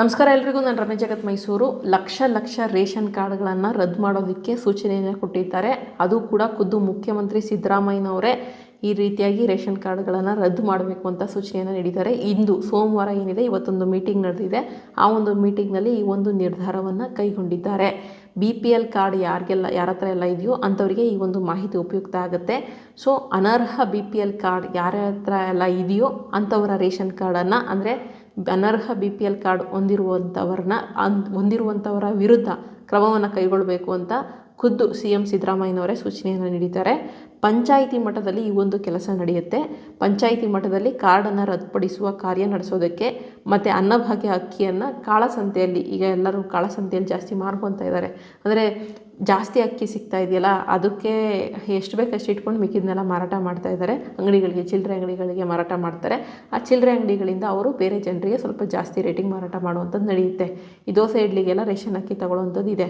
ನಮಸ್ಕಾರ ಎಲ್ರಿಗೂ, ನಾನು ರಮೇಶ್ ಜಗತ್ ಮೈಸೂರು. ಲಕ್ಷ ಲಕ್ಷ ರೇಷನ್ ಕಾರ್ಡ್ಗಳನ್ನು ರದ್ದು ಮಾಡೋದಕ್ಕೆ ಸೂಚನೆಯನ್ನು ಕೊಟ್ಟಿದ್ದಾರೆ. ಅದು ಕೂಡ ಖುದ್ದು ಮುಖ್ಯಮಂತ್ರಿ ಸಿದ್ದರಾಮಯ್ಯನವರೇ ಈ ರೀತಿಯಾಗಿ ರೇಷನ್ ಕಾರ್ಡ್ಗಳನ್ನು ರದ್ದು ಮಾಡಬೇಕು ಅಂತ ಸೂಚನೆಯನ್ನು ನೀಡಿದ್ದಾರೆ. ಇಂದು ಸೋಮವಾರ ಏನಿದೆ, ಇವತ್ತೊಂದು ಮೀಟಿಂಗ್ ನಡೆದಿದೆ. ಆ ಒಂದು ಮೀಟಿಂಗ್ನಲ್ಲಿ ಈ ಒಂದು ನಿರ್ಧಾರವನ್ನು ಕೈಗೊಂಡಿದ್ದಾರೆ. ಬಿ ಪಿ ಎಲ್ ಕಾರ್ಡ್ ಯಾರಿಗೆಲ್ಲ, ಯಾರ ಹತ್ರ ಎಲ್ಲ ಇದೆಯೋ ಅಂಥವರಿಗೆ ಈ ಒಂದು ಮಾಹಿತಿ ಉಪಯುಕ್ತ ಆಗುತ್ತೆ. ಸೊ, ಅನರ್ಹ ಬಿ ಪಿ ಎಲ್ ಕಾರ್ಡ್ ಯಾರ ಹತ್ರ ಎಲ್ಲ ಇದೆಯೋ ಅಂಥವರ ರೇಷನ್ ಕಾರ್ಡನ್ನು, ಅಂದರೆ ಅನರ್ಹ ಬಿ ಪಿ ಎಲ್ ಕಾರ್ಡ್ ಹೊಂದಿರುವಂಥವ್ರನ್ನ ಅನ್ ಹೊಂದಿರುವಂಥವರ ವಿರುದ್ಧ ಕ್ರಮವನ್ನು ಕೈಗೊಳ್ಳಬೇಕು ಅಂತ ಖುದ್ದು ಸಿ ಎಂ ಸಿದ್ದರಾಮಯ್ಯನವರೇ ಸೂಚನೆಯನ್ನು ನೀಡಿದ್ದಾರೆ. ಪಂಚಾಯಿತಿ ಮಟ್ಟದಲ್ಲಿ ಈ ಒಂದು ಕೆಲಸ ನಡೆಯುತ್ತೆ. ಪಂಚಾಯಿತಿ ಮಟ್ಟದಲ್ಲಿ ಕಾರ್ಡನ್ನು ರದ್ದುಪಡಿಸುವ ಕಾರ್ಯ ನಡೆಸೋದಕ್ಕೆ ಮತ್ತು ಅನ್ನಭಾಗ್ಯ ಅಕ್ಕಿಯನ್ನು ಕಾಳಸಂತೆಯಲ್ಲಿ, ಈಗ ಎಲ್ಲರೂ ಕಾಳಸಂತೆಯಲ್ಲಿ ಜಾಸ್ತಿ ಮಾರ್ಕೊತಾ ಇದ್ದಾರೆ. ಅಂದರೆ ಜಾಸ್ತಿ ಅಕ್ಕಿ ಸಿಗ್ತಾ ಇದೆಯಲ್ಲ, ಅದಕ್ಕೆ ಎಷ್ಟು ಬೇಕಷ್ಟು ಇಟ್ಕೊಂಡು ಮಿಕ್ಕಿದ್ನೆಲ್ಲ ಮಾರಾಟ ಮಾಡ್ತಾ ಇದ್ದಾರೆ. ಅಂಗಡಿಗಳಿಗೆ, ಚಿಲ್ಲರೆ ಅಂಗಡಿಗಳಿಗೆ ಮಾರಾಟ ಮಾಡ್ತಾರೆ. ಆ ಚಿಲ್ಲರೆ ಅಂಗಡಿಗಳಿಂದ ಅವರು ಬೇರೆ ಜನರಿಗೆ ಸ್ವಲ್ಪ ಜಾಸ್ತಿ ರೇಟಿಂಗ್ ಮಾರಾಟ ಮಾಡುವಂಥದ್ದು ನಡೆಯುತ್ತೆ. ಈ ದೋಸೆ ಇಡ್ಲಿಗೆಲ್ಲ ರೇಷನ್ ಅಕ್ಕಿ ತಗೊಳ್ಳೋವಂಥದ್ದು ಇದೆ.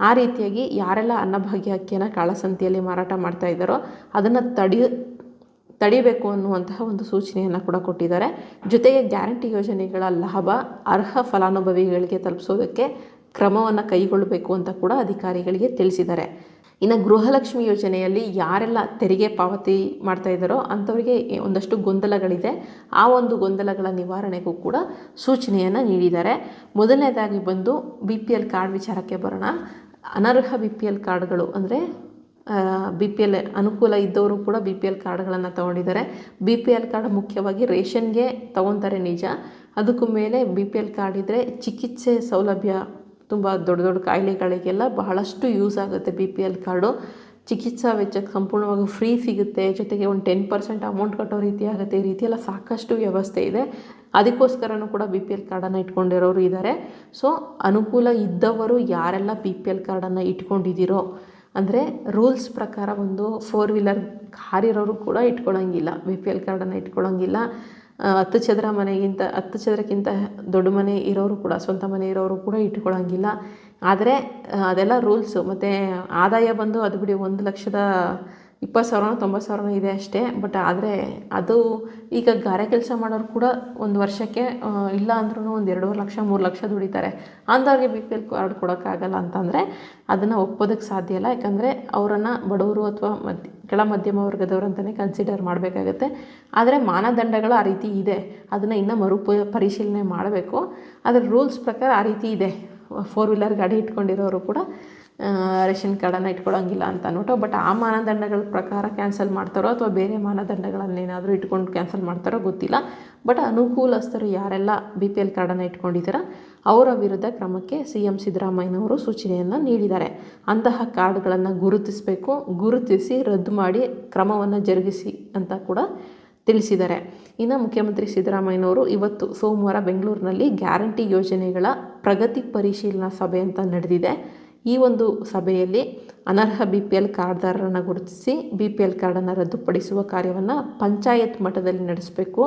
ಆ ರೀತಿಯಾಗಿ ಯಾರೆಲ್ಲ ಅನ್ನಭಾಗ್ಯ ಅಕ್ಕಿಯನ್ನು ಕಾಳಸಂತಿಯಲ್ಲಿ ಮಾರಾಟ ಮಾಡ್ತಾ ಇದ್ದಾರೋ, ಅದನ್ನು ತಡಿ, ತಡಿಬೇಕು ಅನ್ನುವಂತಹ ಒಂದು ಸೂಚನೆಯನ್ನು ಕೂಡ ಕೊಟ್ಟಿದ್ದಾರೆ. ಜೊತೆಗೆ ಗ್ಯಾರಂಟಿ ಯೋಜನೆಗಳ ಲಾಭ, ಅರ್ಹ ಫಲಾನುಭವಿಗಳಿಗೆ ತಲುಪಿಸೋದಕ್ಕೆ ಕ್ರಮವನ್ನು ಕೈಗೊಳ್ಳಬೇಕು ಅಂತ ಕೂಡ ಅಧಿಕಾರಿಗಳಿಗೆ ತಿಳಿಸಿದ್ದಾರೆ. ಇನ್ನು ಗೃಹಲಕ್ಷ್ಮಿ ಯೋಜನೆಯಲ್ಲಿ ಯಾರೆಲ್ಲ ತೆರಿಗೆ ಪಾವತಿ ಮಾಡ್ತಾ ಇದ್ದಾರೋ ಅಂಥವರಿಗೆ ಒಂದಷ್ಟು ಗೊಂದಲಗಳಿದೆ. ಆ ಒಂದು ಗೊಂದಲಗಳ ನಿವಾರಣೆಗೂ ಕೂಡ ಸೂಚನೆಯನ್ನು ನೀಡಿದ್ದಾರೆ. ಮೊದಲನೇದಾಗಿ ಬಂದು ಬಿ ಪಿ ಎಲ್ ಕಾರ್ಡ್ ವಿಚಾರಕ್ಕೆ ಬರೋಣ. ಅನರ್ಹ ಬಿ ಪಿ ಎಲ್ ಕಾರ್ಡ್ಗಳು ಅಂದರೆ ಬಿ ಪಿ ಎಲ್ ಅನುಕೂಲ ಇದ್ದವರು ಕೂಡ ಬಿ ಪಿ ಎಲ್ ಕಾರ್ಡ್ಗಳನ್ನು ತೊಗೊಂಡಿದ್ದಾರೆ. ಬಿ ಪಿ ಎಲ್ ಕಾರ್ಡ್ ಮುಖ್ಯವಾಗಿ ರೇಷನ್ಗೆ ತೊಗೊತಾರೆ ನಿಜ. ಅದಕ್ಕೂ ಮೇಲೆ ಬಿ ಪಿ ಎಲ್ ಕಾರ್ಡ್ ಇದ್ದರೆ ಚಿಕಿತ್ಸೆ ಸೌಲಭ್ಯ ತುಂಬ ದೊಡ್ಡ ದೊಡ್ಡ ಕಾಯಿಲೆಗಳಿಗೆಲ್ಲ ಬಹಳಷ್ಟು ಯೂಸ್ ಆಗುತ್ತೆ ಬಿ ಪಿ ಎಲ್ ಕಾರ್ಡು. ಚಿಕಿತ್ಸಾ ವೆಚ್ಚಕ್ಕೆ ಸಂಪೂರ್ಣವಾಗಿ ಫ್ರೀ ಸಿಗುತ್ತೆ. ಜೊತೆಗೆ ಒಂದು ಟೆನ್ ಪರ್ಸೆಂಟ್ ಅಮೌಂಟ್ ಕಟ್ಟೋ ರೀತಿ ಆಗುತ್ತೆ. ಈ ರೀತಿಯೆಲ್ಲ ಸಾಕಷ್ಟು ವ್ಯವಸ್ಥೆ ಇದೆ. ಅದಕ್ಕೋಸ್ಕರನೂ ಕೂಡ ಬಿ ಪಿ ಎಲ್ ಕಾರ್ಡನ್ನು ಇಟ್ಕೊಂಡಿರೋರು ಇದ್ದಾರೆ ಸೊ, ಅನುಕೂಲ ಇದ್ದವರು ಯಾರೆಲ್ಲ ಬಿ ಪಿ ಎಲ್ ಕಾರ್ಡನ್ನು ಇಟ್ಕೊಂಡಿದ್ದೀರೋ, ಅಂದರೆ ರೂಲ್ಸ್ ಪ್ರಕಾರ ಒಂದು ಫೋರ್ ವೀಲರ್ ಕಾರ್ ಇರೋರು ಕೂಡ ಇಟ್ಕೊಳ್ಳೋಂಗಿಲ್ಲ ಬಿ ಪಿ ಎಲ್ ಕಾರ್ಡನ್ನು ಇಟ್ಕೊಳ್ಳೋಂಗಿಲ್ಲ ಹತ್ತು ಚದರ ಮನೆಗಿಂತ, ಹತ್ತು ಚದರಕ್ಕಿಂತ ದೊಡ್ಡ ಮನೆ ಇರೋರು ಕೂಡ, ಸ್ವಂತ ಮನೆ ಇರೋರು ಕೂಡ ಇಟ್ಕೊಳ್ಳೋಂಗಿಲ್ಲ ಆದರೆ ಅದೆಲ್ಲ ರೂಲ್ಸು ಮತ್ತು ಆದಾಯ ಬಂದು ಅದು ಬಿಡಿ ಒಂದು ಲಕ್ಷದ ಇಪ್ಪತ್ತು ಸಾವಿರನೋ, ತೊಂಬತ್ತು ಸಾವಿರನೋ ಇದೆ ಅಷ್ಟೇ. ಬಟ್ ಆದರೆ ಅದು ಈಗ ಗಾರೆ ಕೆಲಸ ಮಾಡೋರು ಕೂಡ ಒಂದು ವರ್ಷಕ್ಕೆ ಇಲ್ಲ ಅಂದ್ರೂ ಒಂದು ಎರಡೂವರೆ ಲಕ್ಷ, ಮೂರು ಲಕ್ಷ ದುಡಿತಾರೆ. ಅಂಥವ್ರಿಗೆ ಬಿ ಪಿ ಎಲ್ ಕಾರ್ಡ್ ಕೊಡೋಕ್ಕಾಗಲ್ಲ ಅಂತಂದರೆ ಅದನ್ನು ಒಪ್ಪೋದಕ್ಕೆ ಸಾಧ್ಯ ಇಲ್ಲ. ಯಾಕಂದರೆ ಅವರನ್ನು ಬಡವರು ಅಥವಾ ಮಧ್ಯ ಕೆಳ ಮಧ್ಯಮ ವರ್ಗದವರು ಅಂತಲೇ ಕನ್ಸಿಡರ್ ಮಾಡಬೇಕಾಗತ್ತೆ. ಆದರೆ ಮಾನದಂಡಗಳು ಆ ರೀತಿ ಇದೆ. ಅದನ್ನು ಇನ್ನೂ ಮರು ಪರಿಶೀಲನೆ ಮಾಡಬೇಕು. ಅದರ ರೂಲ್ಸ್ ಪ್ರಕಾರ ಆ ರೀತಿ ಇದೆ. ಫೋರ್ ವೀಲರ್ ಗಾಡಿ ಇಟ್ಕೊಂಡಿರೋರು ಕೂಡ ರೇಷನ್ ಕಾರ್ಡನ್ನು ಇಟ್ಕೊಳ್ಳೋಂಗಿಲ್ಲ ಅಂತ ಅಂದ್ಬಿಟ್ಟು ಬಟ್ ಆ ಮಾನದಂಡಗಳ ಪ್ರಕಾರ ಕ್ಯಾನ್ಸಲ್ ಮಾಡ್ತಾರೋ ಅಥವಾ ಬೇರೆ ಮಾನದಂಡಗಳನ್ನೇನಾದರೂ ಇಟ್ಕೊಂಡು ಕ್ಯಾನ್ಸಲ್ ಮಾಡ್ತಾರೋ ಗೊತ್ತಿಲ್ಲ. ಬಟ್ ಅನುಕೂಲಸ್ಥರು ಯಾರೆಲ್ಲ ಬಿ ಪಿ ಎಲ್ ಕಾರ್ಡನ್ನು ಇಟ್ಕೊಂಡಿದ್ದೀರಾ, ಅವರ ವಿರುದ್ಧ ಕ್ರಮಕ್ಕೆ ಸಿ ಎಂ ಸಿದ್ದರಾಮಯ್ಯನವರು ಸೂಚನೆಯನ್ನು ನೀಡಿದ್ದಾರೆ. ಅಂತಹ ಕಾರ್ಡ್ಗಳನ್ನು ಗುರುತಿಸಬೇಕು, ಗುರುತಿಸಿ ರದ್ದು ಮಾಡಿ ಕ್ರಮವನ್ನು ಜರುಗಿಸಿ ಅಂತ ಕೂಡ ತಿಳಿಸಿದ್ದಾರೆ. ಇನ್ನು ಮುಖ್ಯಮಂತ್ರಿ ಸಿದ್ದರಾಮಯ್ಯನವರು ಇವತ್ತು ಸೋಮವಾರ ಬೆಂಗಳೂರಿನಲ್ಲಿ ಗ್ಯಾರಂಟಿ ಯೋಜನೆಗಳ ಪ್ರಗತಿ ಪರಿಶೀಲನಾ ಸಭೆ ಅಂತ ನಡೆದಿದೆ. ಈ ಒಂದು ಸಭೆಯಲ್ಲಿ ಅನರ್ಹ ಬಿ ಪಿ ಎಲ್ ಕಾರ್ಡ್ದಾರರನ್ನು ಗುರುತಿಸಿ ಬಿ ಪಿ ಎಲ್ ಕಾರ್ಡನ್ನು ರದ್ದುಪಡಿಸುವ ಕಾರ್ಯವನ್ನು ಪಂಚಾಯತ್ ಮಟ್ಟದಲ್ಲಿ ನಡೆಸಬೇಕು.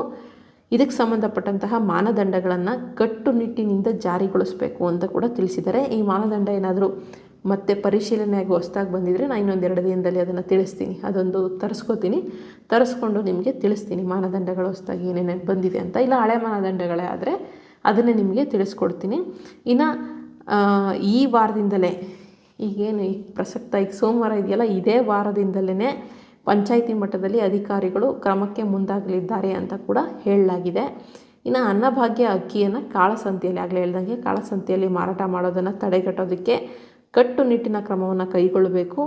ಇದಕ್ಕೆ ಸಂಬಂಧಪಟ್ಟಂತಹ ಮಾನದಂಡಗಳನ್ನು ಕಟ್ಟುನಿಟ್ಟಿನಿಂದ ಜಾರಿಗೊಳಿಸಬೇಕು ಅಂತ ಕೂಡ ತಿಳಿಸಿದ್ದಾರೆ. ಈ ಮಾನದಂಡ ಏನಾದರೂ ಮತ್ತೆ ಪರಿಶೀಲನೆಯಾಗಿ ಹೊಸ್ದಾಗಿ ಬಂದಿದ್ದರೆ ನಾನು ಇನ್ನೊಂದೆರಡು ದಿನದಲ್ಲಿ ಅದನ್ನು ತಿಳಿಸ್ತೀನಿ. ಅದೊಂದು ತರಿಸ್ಕೋತೀನಿ. ತರಿಸ್ಕೊಂಡು ನಿಮಗೆ ತಿಳಿಸ್ತೀನಿ ಮಾನದಂಡಗಳು ಹೊಸ್ದಾಗಿ ಏನೇನು ಬಂದಿದೆ ಅಂತ. ಇಲ್ಲ, ಹಳೆ ಮಾನದಂಡಗಳೇ ಆದರೆ ಅದನ್ನೇ ನಿಮಗೆ ತಿಳಿಸ್ಕೊಡ್ತೀನಿ. ಇನ್ನು ಈ ವಾರದಿಂದಲೇ, ಈಗೇನು ಈ ಪ್ರಸಕ್ತ, ಈಗ ಸೋಮವಾರ ಇದೆಯಲ್ಲ, ಇದೇ ವಾರದಿಂದಲೇ ಪಂಚಾಯಿತಿ ಮಟ್ಟದಲ್ಲಿ ಅಧಿಕಾರಿಗಳು ಕ್ರಮಕ್ಕೆ ಮುಂದಾಗಲಿದ್ದಾರೆ ಅಂತ ಕೂಡ ಹೇಳಲಾಗಿದೆ. ಇನ್ನು ಅನ್ನಭಾಗ್ಯ ಅಕ್ಕಿಯನ್ನು ಕಾಳಸಂತೆಯಲ್ಲಿ, ಆಗಲೇ ಹೇಳ್ದಂಗೆ ಕಾಳಸಂತೆಯಲ್ಲಿ ಮಾರಾಟ ಮಾಡೋದನ್ನು ತಡೆಗಟ್ಟೋದಕ್ಕೆ ಕಟ್ಟುನಿಟ್ಟಿನ ಕ್ರಮವನ್ನು ಕೈಗೊಳ್ಳಬೇಕು.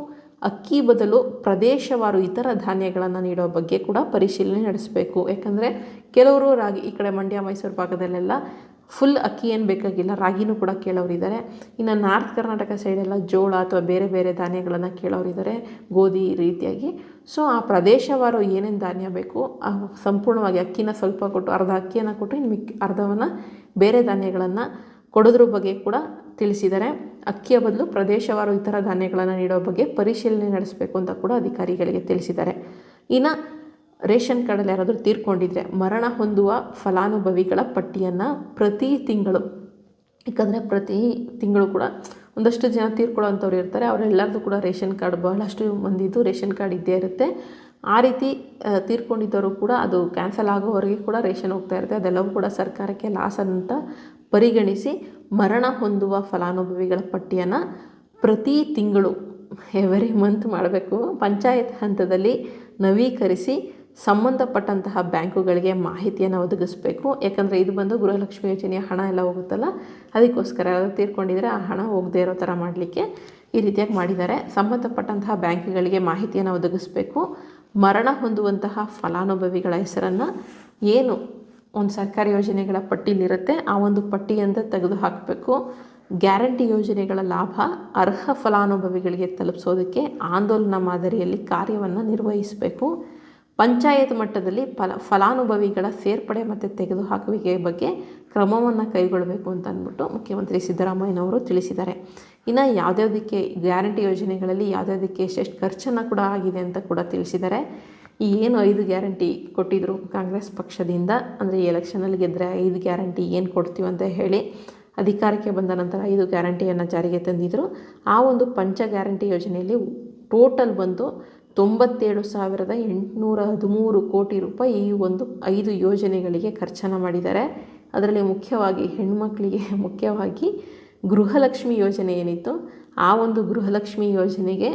ಅಕ್ಕಿ ಬದಲು ಪ್ರದೇಶವಾರು ಇತರ ಧಾನ್ಯಗಳನ್ನು ನೀಡೋ ಬಗ್ಗೆ ಕೂಡ ಪರಿಶೀಲನೆ ನಡೆಸಬೇಕು. ಯಾಕಂದರೆ ಕೆಲವರು ರಾಗಿ, ಈ ಕಡೆ ಮಂಡ್ಯ, ಮೈಸೂರು ಭಾಗದಲ್ಲೆಲ್ಲ ಫುಲ್ ಅಕ್ಕಿ ಏನು ಬೇಕಾಗಿಲ್ಲ, ರಾಗಿನೂ ಕೂಡ ಕೇಳೋರಿದ್ದಾರೆ. ಇನ್ನು ನಾರ್ತ್ ಕರ್ನಾಟಕ ಸೈಡೆಲ್ಲ ಜೋಳ ಅಥವಾ ಬೇರೆ ಬೇರೆ ಧಾನ್ಯಗಳನ್ನು ಕೇಳೋರಿದ್ದಾರೆ ಗೋಧಿ ರೀತಿಯಾಗಿ. ಸೊ ಆ ಪ್ರದೇಶವಾರು ಏನೇನು ಧಾನ್ಯ ಬೇಕು ಸಂಪೂರ್ಣವಾಗಿ ಅಕ್ಕಿನ ಸ್ವಲ್ಪ ಕೊಟ್ಟು, ಅರ್ಧ ಅಕ್ಕಿಯನ್ನು ಕೊಟ್ಟು ಇನ್ನು ಮಿಕ್ಕಿ ಅರ್ಧವನ್ನು ಬೇರೆ ಧಾನ್ಯಗಳನ್ನು ಕೊಡೋದ್ರ ಬಗ್ಗೆ ಕೂಡ ತಿಳಿಸಿದ್ದಾರೆ. ಅಕ್ಕಿಯ ಬದಲು ಪ್ರದೇಶವಾರು ಇತರ ಧಾನ್ಯಗಳನ್ನು ನೀಡೋ ಬಗ್ಗೆ ಪರಿಶೀಲನೆ ನಡೆಸಬೇಕು ಅಂತ ಕೂಡ ಅಧಿಕಾರಿಗಳಿಗೆ ತಿಳಿಸಿದ್ದಾರೆ. ಇನ್ನು ರೇಷನ್ ಕಾರ್ಡಲ್ಲಿ ಯಾರಾದರೂ ತೀರ್ಕೊಂಡಿದ್ರೆ ಮರಣ ಹೊಂದುವ ಫಲಾನುಭವಿಗಳ ಪಟ್ಟಿಯನ್ನು ಪ್ರತಿ ತಿಂಗಳು. ಯಾಕಂದರೆ ಪ್ರತಿ ತಿಂಗಳು ಕೂಡ ಒಂದಷ್ಟು ಜನ ತೀರ್ಕೊಳ್ಳೋಂಥವ್ರು ಇರ್ತಾರೆ. ಅವರೆಲ್ಲರದು ಕೂಡ ರೇಷನ್ ಕಾರ್ಡ್ ಬಹಳಷ್ಟು ಮಂದಿದ್ದು ರೇಷನ್ ಕಾರ್ಡ್ ಇದ್ದೇ ಇರುತ್ತೆ. ಆ ರೀತಿ ತೀರ್ಕೊಂಡಿದ್ದವರು ಕೂಡ ಅದು ಕ್ಯಾನ್ಸಲ್ ಆಗೋವರೆಗೆ ಕೂಡ ರೇಷನ್ ಹೋಗ್ತಾ ಇರುತ್ತೆ. ಅದೆಲ್ಲವೂ ಕೂಡ ಸರ್ಕಾರಕ್ಕೆ ಲಾಸ್ ಅಂತ ಪರಿಗಣಿಸಿ ಮರಣ ಹೊಂದುವ ಫಲಾನುಭವಿಗಳ ಪಟ್ಟಿಯನ್ನು ಪ್ರತಿ ತಿಂಗಳು ಎವರಿ ಮಂತ್ ಮಾಡಬೇಕು. ಪಂಚಾಯತ್ ಹಂತದಲ್ಲಿ ನವೀಕರಿಸಿ ಸಂಬಂಧಪಟ್ಟಂತಹ ಬ್ಯಾಂಕುಗಳಿಗೆ ಮಾಹಿತಿಯನ್ನು ಒದಗಿಸಬೇಕು. ಯಾಕಂದರೆ ಇದು ಬಂದು ಗೃಹಲಕ್ಷ್ಮಿ ಯೋಜನೆಯ ಹಣ ಎಲ್ಲ ಹೋಗುತ್ತಲ್ಲ, ಅದಕ್ಕೋಸ್ಕರ ತೀರ್ಕೊಂಡಿದ್ರೆ ಆ ಹಣ ಹೋಗದೇ ಇರೋ ಥರ ಮಾಡಲಿಕ್ಕೆ ಈ ರೀತಿಯಾಗಿ ಮಾಡಿದ್ದಾರೆ. ಸಂಬಂಧಪಟ್ಟಂತಹ ಬ್ಯಾಂಕ್ಗಳಿಗೆ ಮಾಹಿತಿಯನ್ನು ಒದಗಿಸಬೇಕು. ಮರಣ ಹೊಂದುವಂತಹ ಫಲಾನುಭವಿಗಳ ಹೆಸರನ್ನು ಏನು ಒಂದು ಸರ್ಕಾರಿ ಯೋಜನೆಗಳ ಪಟ್ಟಿಲಿರುತ್ತೆ ಆ ಒಂದು ಪಟ್ಟಿಯಿಂದ ತೆಗೆದು ಹಾಕಬೇಕು ಗ್ಯಾರಂಟಿ ಯೋಜನೆಗಳ ಲಾಭ ಅರ್ಹ ಫಲಾನುಭವಿಗಳಿಗೆ ತಲುಪಿಸೋದಕ್ಕೆ ಆಂದೋಲನ ಮಾದರಿಯಲ್ಲಿ ಕಾರ್ಯವನ್ನು ನಿರ್ವಹಿಸಬೇಕು. ಪಂಚಾಯತ್ ಮಟ್ಟದಲ್ಲಿ ಫಲ, ಫಲಾನುಭವಿಗಳ ಸೇರ್ಪಡೆ ಮತ್ತು ತೆಗೆದುಹಾಕುವಿಕೆ ಬಗ್ಗೆ ಕ್ರಮವನ್ನು ಕೈಗೊಳ್ಳಬೇಕು ಅಂತ ಅಂದ್ಬಿಟ್ಟು ಮುಖ್ಯಮಂತ್ರಿ ಸಿದ್ದರಾಮಯ್ಯನವರು ತಿಳಿಸಿದ್ದಾರೆ. ಇನ್ನು ಯಾವುದ್ಯಾವುದಕ್ಕೆ ಗ್ಯಾರಂಟಿ ಯೋಜನೆಗಳಲ್ಲಿ ಯಾವುದ್ಯಾವುದಕ್ಕೆ ಎಷ್ಟೆಷ್ಟು ಖರ್ಚನ್ನು ಕೂಡ ಆಗಿದೆ ಅಂತ ಕೂಡ ತಿಳಿಸಿದ್ದಾರೆ. ಈ ಏನು ಐದು ಗ್ಯಾರಂಟಿ ಕೊಟ್ಟಿದ್ದರು ಕಾಂಗ್ರೆಸ್ ಪಕ್ಷದಿಂದ, ಅಂದರೆ ಎಲೆಕ್ಷನಲ್ಲಿ ಗೆದ್ದರೆ ಐದು ಗ್ಯಾರಂಟಿ ಏನು ಕೊಡ್ತೀವಿ ಅಂತ ಹೇಳಿ ಅಧಿಕಾರಕ್ಕೆ ಬಂದ ನಂತರ ಐದು ಗ್ಯಾರಂಟಿಯನ್ನು ಜಾರಿಗೆ ತಂದಿದ್ದರು ಆ ಒಂದು ಪಂಚ ಗ್ಯಾರಂಟಿ ಯೋಜನೆಯಲ್ಲಿ ಟೋಟಲ್ ಬಂದು ತೊಂಬತ್ತೇಳು ಸಾವಿರದ ಎಂಟುನೂರ ಹದಿಮೂರು ಕೋಟಿ ರೂಪಾಯಿ ಈ ಒಂದು ಐದು ಯೋಜನೆಗಳಿಗೆ ಖರ್ಚನ್ನು ಮಾಡಿದ್ದಾರೆ. ಅದರಲ್ಲಿ ಮುಖ್ಯವಾಗಿ ಹೆಣ್ಮಕ್ಳಿಗೆ ಮುಖ್ಯವಾಗಿ ಗೃಹಲಕ್ಷ್ಮಿ ಯೋಜನೆ ಏನಿತ್ತು, ಆ ಒಂದು ಗೃಹಲಕ್ಷ್ಮಿ ಯೋಜನೆಗೆ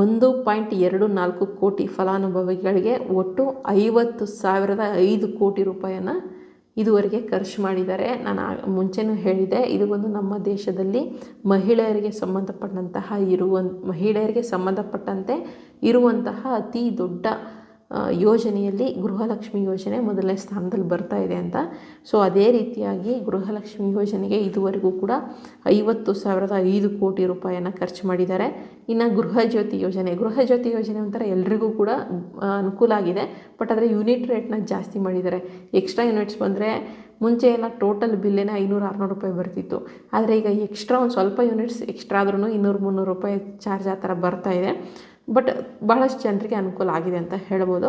ಒಂದು ಪಾಯಿಂಟ್ ಎರಡು ನಾಲ್ಕು ಕೋಟಿ ಫಲಾನುಭವಿಗಳಿಗೆ ಒಟ್ಟು ಐವತ್ತು ಸಾವಿರದ ಐದು ಕೋಟಿ ರೂಪಾಯಿಯನ್ನು ಇದುವರೆಗೆ ಖರ್ಚು ಮಾಡಿದ್ದಾರೆ. ನಾನು ಮುಂಚೆನೂ ಹೇಳಿದೆ, ಇದು ಒಂದು ನಮ್ಮ ದೇಶದಲ್ಲಿ ಮಹಿಳೆಯರಿಗೆ ಸಂಬಂಧಪಟ್ಟಂತಹ ಇರುವ ಮಹಿಳೆಯರಿಗೆ ಸಂಬಂಧಪಟ್ಟಂತೆ ಇರುವಂತಹ ಅತಿ ದೊಡ್ಡ ಯೋಜನೆಯಲ್ಲಿ ಗೃಹಲಕ್ಷ್ಮಿ ಯೋಜನೆ ಮೊದಲನೇ ಸ್ಥಾನದಲ್ಲಿ ಬರ್ತಾ ಇದೆ ಅಂತ. ಸೊ ಅದೇ ರೀತಿಯಾಗಿ ಗೃಹಲಕ್ಷ್ಮಿ ಯೋಜನೆಗೆ ಇದುವರೆಗೂ ಕೂಡ ಐವತ್ತು ಸಾವಿರದ ಐದು ಕೋಟಿ ರೂಪಾಯಿಯನ್ನು ಖರ್ಚು ಮಾಡಿದ್ದಾರೆ. ಇನ್ನು ಗೃಹ ಜ್ಯೋತಿ ಯೋಜನೆ, ಗೃಹ ಜ್ಯೋತಿ ಯೋಜನೆ ಒಂಥರ ಎಲ್ರಿಗೂ ಕೂಡ ಅನುಕೂಲ ಆಗಿದೆ. ಬಟ್ ಆದರೆ ಯೂನಿಟ್ ರೇಟ್ನ ಜಾಸ್ತಿ ಮಾಡಿದ್ದಾರೆ. ಎಕ್ಸ್ಟ್ರಾ ಯೂನಿಟ್ಸ್ ಬಂದರೆ ಮುಂಚೆ ಎಲ್ಲ ಟೋಟಲ್ ಬಿಲ್ಲೇನೆ ಐನೂರು ಆರುನೂರು ರೂಪಾಯಿ ಬರ್ತಿತ್ತು. ಆದರೆ ಈಗ ಎಕ್ಸ್ಟ್ರಾ ಒಂದು ಸ್ವಲ್ಪ ಯೂನಿಟ್ಸ್ ಎಕ್ಸ್ಟ್ರಾ ಆದ್ರೂ ಇನ್ನೂರು ಮುನ್ನೂರು ರೂಪಾಯಿ ಚಾರ್ಜ್ ಆ ಥರ ಬರ್ತಾ ಇದೆ. ಬಟ್ ಬಹಳಷ್ಟು ಜನರಿಗೆ ಅನುಕೂಲ ಆಗಿದೆ ಅಂತ ಹೇಳ್ಬೋದು.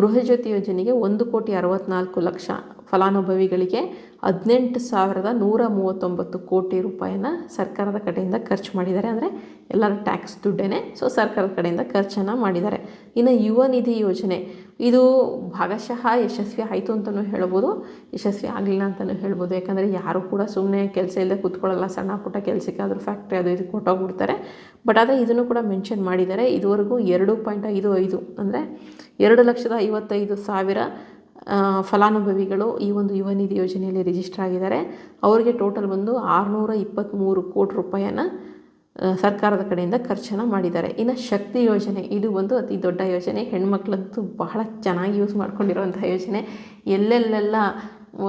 ಗೃಹಜ್ಯೋತಿ ಯೋಜನೆಗೆ ಒಂದು ಕೋಟಿ ಅರವತ್ತ್ನಾಲ್ಕು ಲಕ್ಷ ಫಲಾನುಭವಿಗಳಿಗೆ ಹದಿನೆಂಟು ಸಾವಿರದ ನೂರ ಮೂವತ್ತೊಂಬತ್ತು ಕೋಟಿ ರೂಪಾಯಿನ ಸರ್ಕಾರದ ಕಡೆಯಿಂದ ಖರ್ಚು ಮಾಡಿದ್ದಾರೆ. ಅಂದರೆ ಎಲ್ಲರ ಟ್ಯಾಕ್ಸ್ ದುಡ್ಡೇ ಸೊ ಸರ್ಕಾರದ ಕಡೆಯಿಂದ ಖರ್ಚನ್ನು ಮಾಡಿದ್ದಾರೆ. ಇನ್ನು ಯುವ ನಿಧಿ ಯೋಜನೆ, ಇದು ಭಾಗಶಃ ಯಶಸ್ವಿ ಆಯಿತು ಅಂತಲೂ ಹೇಳ್ಬೋದು. ಯಶಸ್ವಿ ಆಗಲಿಲ್ಲ ಅಂತಲೂ ಹೇಳ್ಬೋದು. ಯಾಕಂದರೆ ಯಾರು ಕೂಡ ಸುಮ್ಮನೆ ಕೆಲಸ ಇಲ್ಲದೆ ಕೂತ್ಕೊಳ್ಳಲ್ಲ. ಸಣ್ಣ ಪುಟ್ಟ ಕೆಲಸಕ್ಕೆ ಆದರೂ ಫ್ಯಾಕ್ಟ್ರಿ ಅದು ಇದು ಕೊಟ್ಟೋಗ್ಬಿಡ್ತಾರೆ. ಬಟ್ ಆದರೆ ಇದನ್ನು ಕೂಡ ಮೆನ್ಷನ್ ಮಾಡಿದ್ದಾರೆ. ಇದುವರೆಗೂ ಎರಡು ಪಾಯಿಂಟ್ ಐದು ಐದು, ಅಂದರೆ ಎರಡು ಲಕ್ಷದ ಐವತ್ತೈದು ಸಾವಿರ ಫಲಾನುಭವಿಗಳು ಈ ಒಂದು ಯುವ ನಿಧಿ ಯೋಜನೆಯಲ್ಲಿ ರಿಜಿಸ್ಟರ್ ಆಗಿದ್ದಾರೆ. ಅವರಿಗೆ ಟೋಟಲ್ ಬಂದು ಆರುನೂರ ಇಪ್ಪತ್ತ್ಮೂರು ಕೋಟಿ ರೂಪಾಯಿಯನ್ನು ಸರ್ಕಾರದ ಕಡೆಯಿಂದ ಖರ್ಚನ್ನು ಮಾಡಿದ್ದಾರೆ. ಇನ್ನು ಶಕ್ತಿ ಯೋಜನೆ, ಇದು ಒಂದು ಅತಿ ದೊಡ್ಡ ಯೋಜನೆ. ಹೆಣ್ಮಕ್ಳಂತೂ ಬಹಳ ಚೆನ್ನಾಗಿ ಯೂಸ್ ಮಾಡ್ಕೊಂಡಿರುವಂಥ ಯೋಜನೆ. ಎಲ್ಲೆಲ್ಲೆಲ್ಲ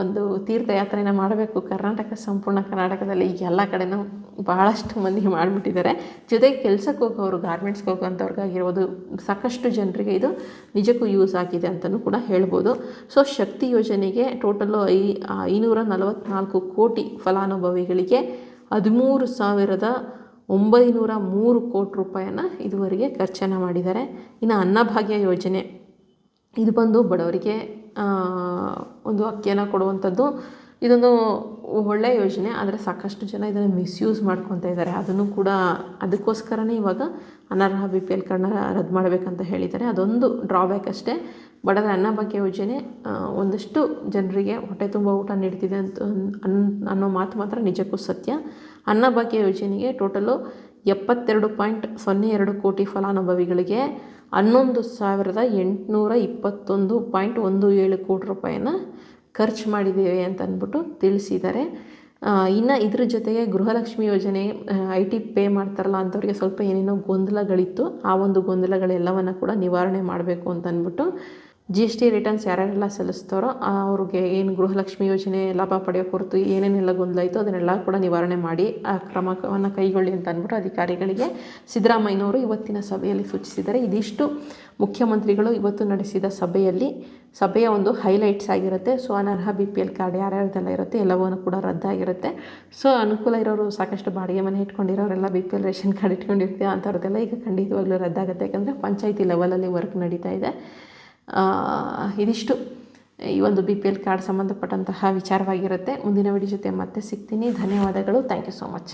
ಒಂದು ತೀರ್ಥಯಾತ್ರೆನ ಮಾಡಬೇಕು. ಕರ್ನಾಟಕ, ಸಂಪೂರ್ಣ ಕರ್ನಾಟಕದಲ್ಲಿ ಎಲ್ಲ ಕಡೆನೂ ಭಾಳಷ್ಟು ಮಂದಿ ಮಾಡಿಬಿಟ್ಟಿದ್ದಾರೆ. ಜೊತೆಗೆ ಕೆಲಸಕ್ಕೆ ಹೋಗೋರು ಗಾರ್ಮೆಂಟ್ಸ್ಗೆ ಹೋಗೋಂಥವ್ರಿಗಾಗಿರ್ಬೋದು ಸಾಕಷ್ಟು ಜನರಿಗೆ ಇದು ನಿಜಕ್ಕೂ ಯೂಸ್ ಆಗಿದೆ ಅಂತಲೂ ಕೂಡ ಹೇಳ್ಬೋದು. ಸೊ ಶಕ್ತಿ ಯೋಜನೆಗೆ ಟೋಟಲು ಐ ಐನೂರ ನಲವತ್ತ್ನಾಲ್ಕು ಕೋಟಿ ಫಲಾನುಭವಿಗಳಿಗೆ ಹದಿಮೂರು ಸಾವಿರದ ಒಂಬೈನೂರ ಮೂರು ಕೋಟಿ ರೂಪಾಯಿಯನ್ನು ಇದುವರೆಗೆ ಖರ್ಚನ್ನು ಮಾಡಿದ್ದಾರೆ. ಇನ್ನು ಅನ್ನಭಾಗ್ಯ ಯೋಜನೆ, ಇದು ಬಂದು ಬಡವರಿಗೆ ಒಂದು ಅಕ್ಕಿಯನ್ನು ಕೊಡುವಂಥದ್ದು. ಇದೊಂದು ಒಳ್ಳೆಯ ಯೋಜನೆ, ಆದರೆ ಸಾಕಷ್ಟು ಜನ ಇದನ್ನು ಮಿಸ್ಯೂಸ್ ಮಾಡ್ಕೊತಾ ಇದ್ದಾರೆ. ಅದನ್ನು ಕೂಡ ಅದಕ್ಕೋಸ್ಕರನೇ ಇವಾಗ ಅನರ್ಹ ಬಿ ಪಿ ಎಲ್ ಕಾರ್ಡ್ನ ರದ್ದು ಮಾಡಬೇಕಂತ ಹೇಳಿದ್ದಾರೆ. ಅದೊಂದು ಡ್ರಾಬ್ಯಾಕ್ ಅಷ್ಟೇ. ಬಟ್ ಅದರ ಅನ್ನಭಾಗ್ಯ ಯೋಜನೆ ಒಂದಷ್ಟು ಜನರಿಗೆ ಹೊಟ್ಟೆ ತುಂಬ ಊಟ ನೀಡ್ತಿದೆ ಅಂತ ಅನ್ ಅನ್ನೋ ಮಾತು ಮಾತ್ರ ನಿಜಕ್ಕೂ ಸತ್ಯ. ಅನ್ನಭಾಗ್ಯ ಯೋಜನೆಗೆ ಟೋಟಲು ಎಪ್ಪತ್ತೆರಡು ಪಾಯಿಂಟ್ ಸೊನ್ನೆ ಎರಡು ಕೋಟಿ ಫಲಾನುಭವಿಗಳಿಗೆ ಹನ್ನೊಂದು ಸಾವಿರದ ಎಂಟುನೂರ ಇಪ್ಪತ್ತೊಂದು ಪಾಯಿಂಟ್ ಒಂದು ಏಳು ಕೋಟಿ ರೂಪಾಯಿಯನ್ನು ಖರ್ಚು ಮಾಡಿದ್ದೇವೆ ಅಂತ ಅಂದ್ಬಿಟ್ಟು ತಿಳಿಸಿದ್ದಾರೆ. ಇನ್ನು ಇದ್ರ ಜೊತೆಗೆ ಗೃಹಲಕ್ಷ್ಮಿ ಯೋಜನೆ ಐ ಟಿ ಪೇ ಮಾಡ್ತಾರಲ್ಲ ಅಂಥವ್ರಿಗೆ ಸ್ವಲ್ಪ ಏನೇನೋ ಗೊಂದಲಗಳಿತ್ತು, ಆ ಒಂದು ಗೊಂದಲಗಳೆಲ್ಲವನ್ನು ಕೂಡ ನಿವಾರಣೆ ಮಾಡಬೇಕು ಅಂತ ಅಂದ್ಬಿಟ್ಟು ಜಿ ಎಸ್ ಟಿ ರಿಟರ್ನ್ಸ್ ಯಾರ್ಯಾರೆಲ್ಲ ಸಲ್ಲಿಸ್ತಾರೋ ಅವ್ರಿಗೆ ಏನು ಗೃಹಲಕ್ಷ್ಮಿ ಯೋಜನೆ ಲಾಭ ಪಡೆಯೋ ಕುರಿತು ಏನೇನೆಲ್ಲ ಗೊಂದಲ ಇತ್ತು ಅದನ್ನೆಲ್ಲ ಕೂಡ ನಿವಾರಣೆ ಮಾಡಿ, ಆ ಕ್ರಮವನ್ನು ಕೈಗೊಳ್ಳಿ ಅಂತ ಅಂದ್ಬಿಟ್ಟು ಅಧಿಕಾರಿಗಳಿಗೆ ಸಿದ್ದರಾಮಯ್ಯನವರು ಇವತ್ತಿನ ಸಭೆಯಲ್ಲಿ ಸೂಚಿಸಿದ್ದಾರೆ. ಇದಿಷ್ಟು ಮುಖ್ಯಮಂತ್ರಿಗಳು ಇವತ್ತು ನಡೆಸಿದ ಸಭೆಯಲ್ಲಿ. ಸಭೆಯ ಒಂದು ಹೈಲೈಟ್ಸ್ ಆಗಿರುತ್ತೆ. ಸೊ ಅನರ್ಹ ಬಿ ಪಿ ಎಲ್ ಕಾರ್ಡ್ ಯಾರ್ಯಾರ್ದೆಲ್ಲ ಇರುತ್ತೆ ಎಲ್ಲವನ್ನೂ ಕೂಡ ರದ್ದಾಗಿರುತ್ತೆ. ಸೊ ಅನುಕೂಲ ಇರೋರು ಸಾಕಷ್ಟು ಬಾಡಿಗೆ ಮನೆ ಇಟ್ಕೊಂಡಿರೋರೆಲ್ಲ B P L ration card ಇಟ್ಕೊಂಡಿರ್ತೀವಿ ಅಂಥವ್ರದ್ದೆಲ್ಲ ಈಗ ಖಂಡಿತವಾಗ್ಲೂ ರದ್ದಾಗುತ್ತೆ. ಯಾಕಂದರೆ ಪಂಚಾಯತಿ ಲೆವೆಲಲ್ಲಿ ವರ್ಕ್ ನಡೀತಾ ಇದೆ. ಇದಿಷ್ಟು. ಈ ಒಂದು ಬಿ ಪಿ ಎಲ್ ಕಾರ್ಡ್ ಸಂಬಂಧಪಟ್ಟಂತಹ ವಿಚಾರವಾಗಿರುತ್ತೆ. ಮುಂದಿನ ವಿಡಿಯೋ ಜೊತೆ ಮತ್ತೆ ಸಿಗ್ತೀನಿ. ಧನ್ಯವಾದಗಳು. Thank you so much